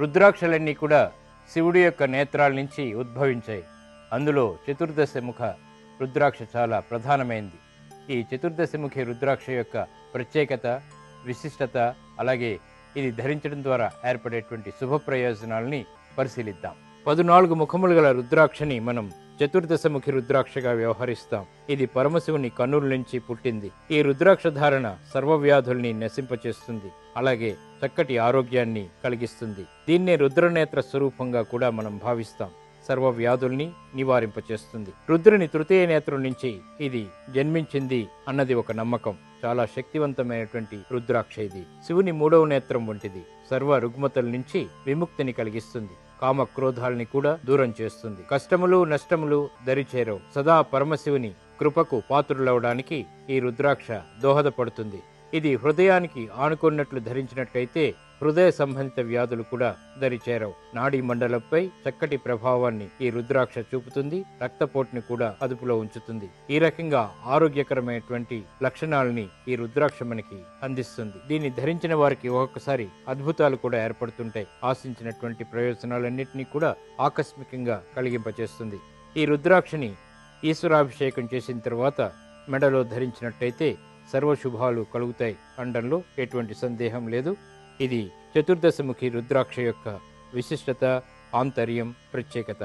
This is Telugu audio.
రుద్రాక్షలన్నీ కూడా శివుడి యొక్క నేత్రాల నుంచి ఉద్భవించాయి. అందులో చతుర్దశముఖ రుద్రాక్ష చాలా ప్రధానమైంది. ఈ చతుర్దశముఖి రుద్రాక్ష యొక్క ప్రత్యేకత విశిష్టత అలాగే ఇది ధరించడం ద్వారా ఏర్పడేటువంటి శుభ ప్రయోజనాల్ని పరిశీలిద్దాం. పదునాలుగు ముఖములు గల రుద్రాక్షని మనం చతుర్దశముఖి రుద్రాక్షగా వ్యవహరిస్తాం. ఇది పరమశివుని కన్నుల నుంచి పుట్టింది. ఈ రుద్రాక్ష ధారణ సర్వవ్యాధుల్ని నశింపచేస్తుంది. అలాగే చక్కటి ఆరోగ్యాన్ని కలిగిస్తుంది. దీన్నే రుద్రనేత్ర స్వరూపంగా కూడా మనం భావిస్తాం. సర్వ వ్యాధుల్ని నివారింపచేస్తుంది. రుద్రుని తృతీయ నేత్రం నుంచి ఇది జన్మించింది అన్నది ఒక నమ్మకం. చాలా శక్తివంతమైనటువంటి రుద్రాక్ష ఇది. శివుని మూడవ నేత్రం వంటిది. సర్వ రుగ్మతల నుంచి విముక్తిని కలిగిస్తుంది. కామ క్రోధాల్ని కూడా దూరం చేస్తుంది. కష్టములు నష్టములు దరిచేరవు. సదా పరమశివుని కృపకు పాత్రులవడానికి ఈ రుద్రాక్ష దోహదపడుతుంది. ఇది హృదయానికి ఆనుకున్నట్లు ధరించినట్లయితే హృదయ సంబంధిత వ్యాధులు కూడా దరిచేరవు. నాడీ మండలంపై చక్కటి ప్రభావాన్ని ఈ రుద్రాక్ష చూపుతుంది రక్తపోటుని కూడా అదుపులో ఉంచుతుంది. ఈ రకంగా ఆరోగ్యకరమైనటువంటి లక్షణాలని ఈ రుద్రాక్ష మనకి అందిస్తుంది. దీన్ని ధరించిన వారికి ఒక్కొక్కసారి అద్భుతాలు కూడా ఏర్పడుతుంటాయి. ఆశించినటువంటి ప్రయోజనాలన్నింటినీ కూడా ఆకస్మికంగా కలిగింపచేస్తుంది. ఈ రుద్రాక్షని ఈశ్వరాభిషేకం చేసిన తర్వాత మెడలో ధరించినట్టయితే సర్వశుభాలు కలుగుతాయి అనడంలో ఎటువంటి సందేహం లేదు. ఇది చతుర్దశముఖి రుద్రాక్ష యొక్క విశిష్టత ఆంతర్యం ప్రత్యేకత.